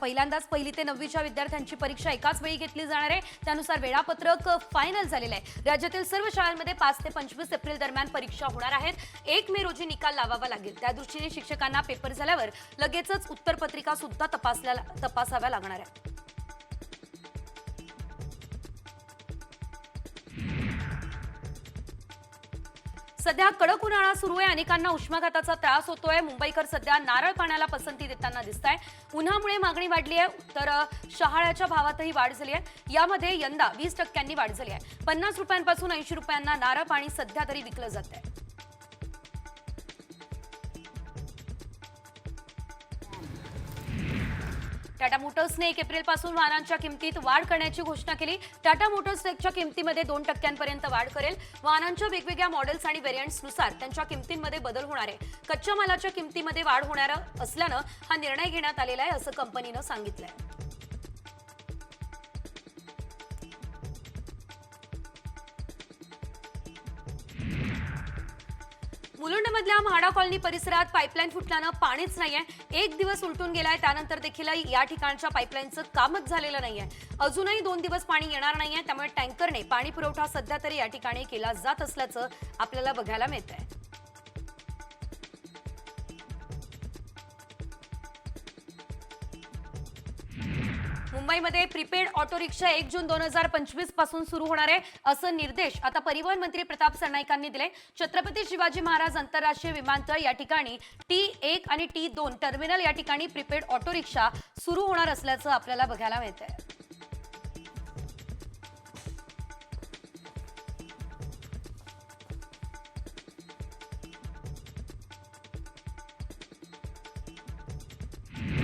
पहिल्यांदाच पहिली ते नववीच्या विद्यार्थ्यांची परीक्षा एकाच वेळी घेतली जाणार आहे. त्यानुसार वेळापत्रक फायनल झालेलं आहे. राज्यातील सर्व शाळांमध्ये पाच ते पंचवीस एप्रिल दरम्यान परीक्षा होणार आहेत. एक मे रोजी निकाल लावावा लागेल. त्या दृष्टीने शिक्षकांना पेपर झाल्यावर लगेचच उत्तरपत्रिका सुद्धा तपासल्या तपासाव्या लागणार आहे सध्या कडक उन्हाळा सुरू आहे. अनेकांना उष्माघाताचा त्रास होतोय. मुंबईकर सध्या नारळ पाण्याला पसंती देताना दिसत आहे उन्हामुळे मागणी वाढली आहे. तर शहाळ्याच्या भावातही वाढ झाली आहे. यामध्ये यंदा वीस टक्क्यांनी वाढ झाली आहे. पन्नास रुपयांपासून ऐंशी रुपयांना नारळ पाणी सध्या तरी विकलं जात आहे टाटा मोटर्सने एक एप्रिलपासून वाहनांच्या किमतीत वाढ करण्याची घोषणा केली. टाटा मोटर्स ट्रकच्या किमतीमध्ये दोन टक्क्यांपर्यंत वाढ करेल. वाहनांच्या वेगवेगळ्या मॉडेल्स आणि व्हेरियंट्सनुसार त्यांच्या किमतींमध्ये बदल होणार आहे. कच्च्या मालाच्या किमतीमध्ये वाढ होणार असल्यानं हा निर्णय घेण्यात आलेला आहे असं कंपनीनं सांगितलंय. मुलुंडमधल्या म्हाडा कॉलनी परिसरात पाईपलाईन फुटल्यानं पाणीच नाहीये. एक दिवस उलटून गेलाय त्यानंतर देखील या ठिकाणच्या पाईपलाईनचं कामच झालेलं नाहीये. अजूनही दोन दिवस पाणी येणार नाहीये त्यामुळे टँकरने पाणी पुरवठा सध्या तरी या ठिकाणी केला जात असल्याचं आपल्याला बघायला मिळत मुंबईमध्ये प्रीपेड ऑटो रिक्षा एक जून दोन हजार पंचवीसपासून सुरू होणार आहे असं निर्देश आता परिवहन मंत्री प्रताप सरनाईकांनी दिले. छत्रपती शिवाजी महाराज आंतरराष्ट्रीय विमानतळ या ठिकाणी टी एक आणि टी दोन टर्मिनल या ठिकाणी प्रीपेड ऑटो रिक्षा सुरू होणार असल्याचं आपल्याला बघायला मिळत आहे